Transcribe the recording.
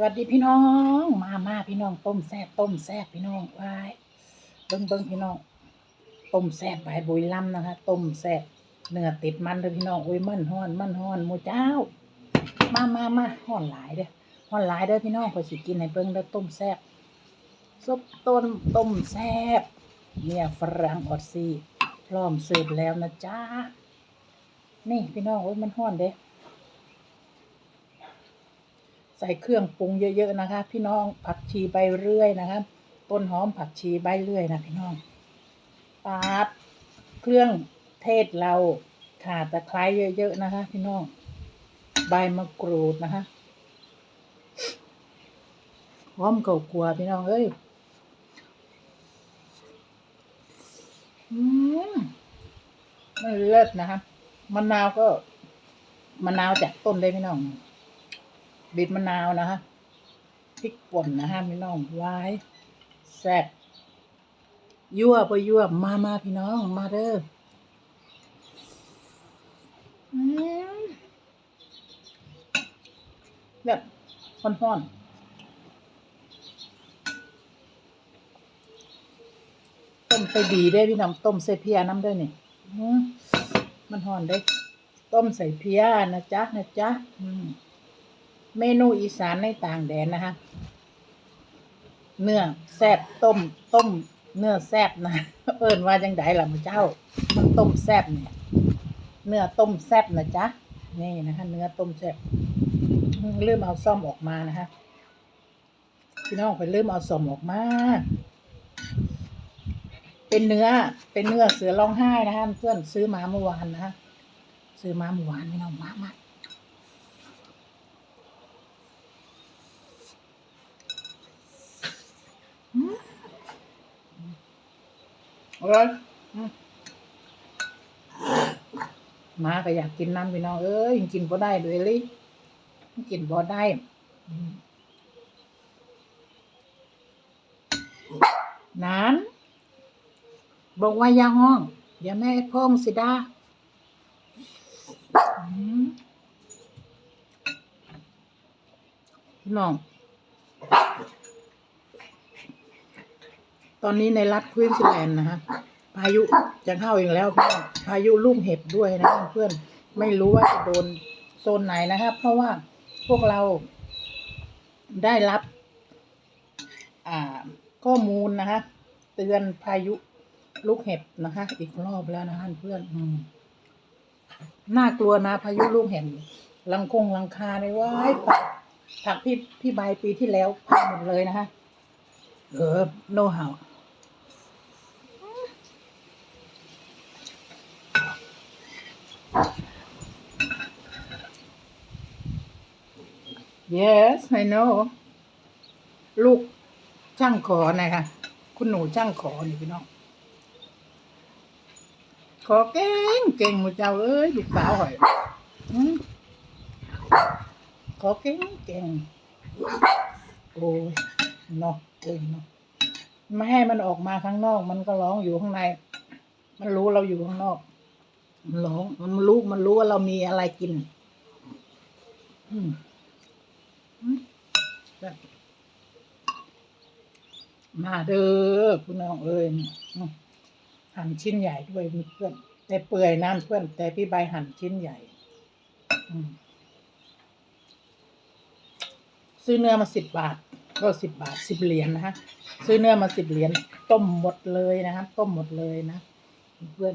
สวัสดีพี่น้อง มามาพี่น้องต้มแซ่บต้มแซ่บพี่น้องวายเบิ้งเบิ้งพี่น้องต้มแซ่บใบบุยลำนะคะต้มแซ่บเนื้อติดมันเลยพี่น้องโอ้ยมันฮ้อนมันฮ้อนหมูเจ้า มามามาฮ้อนหลายเด้อฮ้อนหลายเด้อพี่น้องพอสิกินให้เบิ้งเด้อต้มแซ่บซุปต้นต้มแซ่บเนี่ยฝรั่งออดซีพร้อมเสิร์ฟแล้วนะจ้านี่พี่น้องโอ้ยมันฮ้อนเด้อ ใส่เครื่องปรุงเยอะๆนะคะ พี่น้องผักชีใบเรื่อยนะคะต้นหอมผักชีใบเรื่อยนะพี่น้องปาดเครื่องเทศเราขาตะไคร้เยอะๆนะคะ พี่น้อง ใบมะกรูดนะคะหอมเก่ากลัวพี่น้องเอ้ยอืมมันเลิศนะคะมะนาวก็มะนาวจากต้นได้พี่น้อง บีบมะนาวนะคะพริกป่นนะคะพี่น้องไว้แซ่บยั่วไปยั่วมามาพี่น้องมาเด้ออืมแบบฮ้อนๆต้มใส่ดีได้พี่น้องต้มใส่เพียน้ำด้วยนี่มมันห่อนได้ ต้มใส่เพียนะจ๊ะนะจ๊ะอืม เมนูอีสานในต่างแดนนะคะ เนื้อแซบต้ม ต้ม เนื้อแซบนะเอิญว่าจังไดล่ะมือเจ้า มันต้มแซบเนี่ยเนื้อต้มแซบนะจ๊ะนี่นะคะ เนื้อต้มแซบเริ่มเอาซ่อมออกมานะคะพี่น้องไปเริ่มเอาซ่อมออกมา เป็นเนื้อเป็นเนื้อเสือร้องไห้นะคะเพื่อนซื้อมาเมื่อวานนะคะซื้อมาเมื่อวานพี่น้องมากมา อร่อยมาก็อยากกินน้ำพี่น้องเอ้ยยังกินบ่ได้ด้วยลิกินบ่ได้นั้นบอกว่าอย่าห้อง อย่าแม่พ้องสิดาพี่น้อง ตอนนี้ในรัฐควีนสแลนด์นะฮะพายุจะเข้าอีกแล้วเพื่อนพายุลูกเห็บด้วยนะเพื่อนไม่รู้ว่าจะโดนโซนไหนนะครับ เพราะว่าพวกเราได้รับข้อมูลนะคะเตือนพายุลูกเห็บนะคะ อีกรอบแล้วนะเพื่อนอน่ากลัวนะพายุลูกเห็บลังคงลังคาในว้ายปักผักพี่พี่ใบปีที่แล้วพังหมดเลยนะคะเออโนหาว yes I know ลูกช่างขอนะคะคุณหนูช่างขอนี่พี่น้องขอเก่งเก่งหมดเจ้าเอ้ยลูกสาวหอยขอเก่งเก่งโอ้ยเนาะเก่งเนาะไม่ให้มันออกมาข้างนอก มันก็ร้องอยู่ข้างใน มันรู้เราอยู่ข้างนอก มันร้อง มันรู้มันรู้ว่าเรามีอะไรกิน อืม มาเด้อคุณน้องเอ้ยหั่นชิ้นใหญ่ด้วยเพื่อนแต่เปื่อยน้ำเพื่อน แต่พี่ใบหั่นชิ้นใหญ่ซื้อเนื้อมาสิบบาท ก็สิบบาทสิบเหรียญนะฮะ ซื้อเนื้อมาสิบเหรียญต้มหมดเลยนะครับต้มหมดเลยนะ เพื่อน